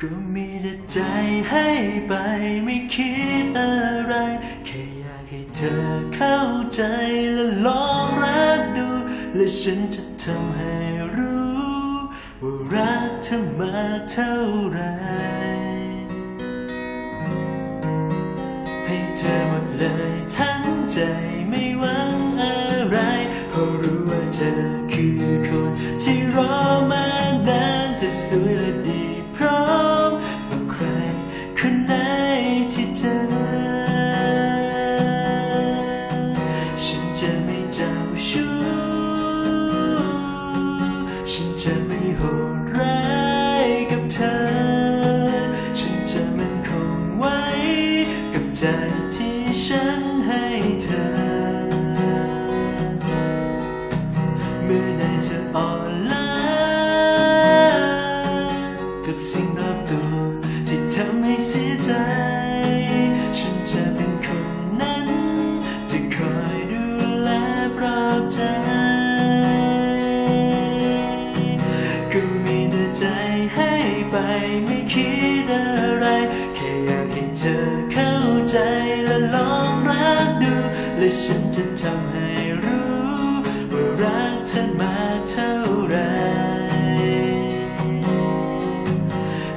ก็มีแต่ใจให้ไปไม่คิดอะไร แค่อยากให้เธอเข้าใจและลองรักดู และฉันจะทำให้รู้ ว่ารักเธอมาเท่าไหรให้เธอหมดเลยทั้งใจไม่หวังอะไรเพราะรู้ว่าเธอคือคนที่รอมานานเธอสวยและดี ฉันให้เธอ เมื่อใดเธออ่อนล้ากับสิ่งรอบตัวที่ทำให้เสียใจ ฉันจะเป็นคนนั้นจะคอยดูแลปลอบใจ ก็มีแต่ใจให้ไปไม่คิดอะไร แค่อยากให้เธอเข้าใจ และฉันจะทำให้รู้ว่ารักเธอมาเท่าไร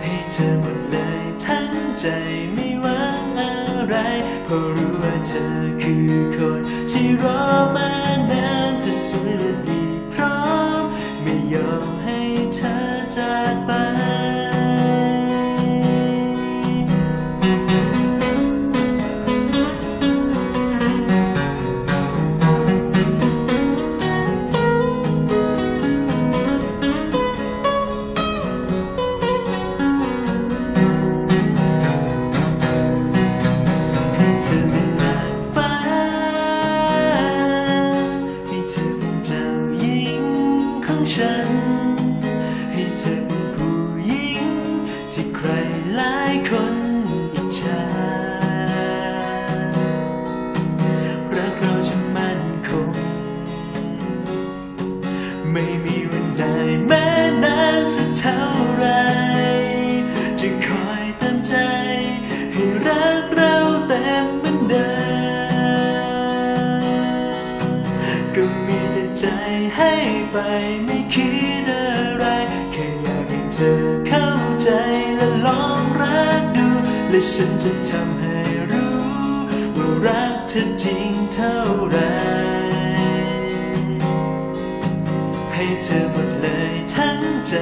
ให้เธอหมดเลยทั้งใจไม่หวังอะไรเพราะรู้ว่าเธอคือคนที่รอมานานจะสวยและดี ฉัน ให้เธอเป็นผู้หญิง ที่ใครหลายคนอิจฉารักเราจะมั่นคง ไม่มีวันใดแม้นานสักเท่าไร จะคอยเต็มใจ ให้รักเราเต็มเหมือนเดิมก็มีแต่ใจ ให้ไปไม่คิดอะไร แค่อยากให้เธอเข้าใจและลองรักดู และฉันจะทำให้รู้ ว่ารักเธอจริงเท่าไหรให้เธอหมดเลยทั้งใจ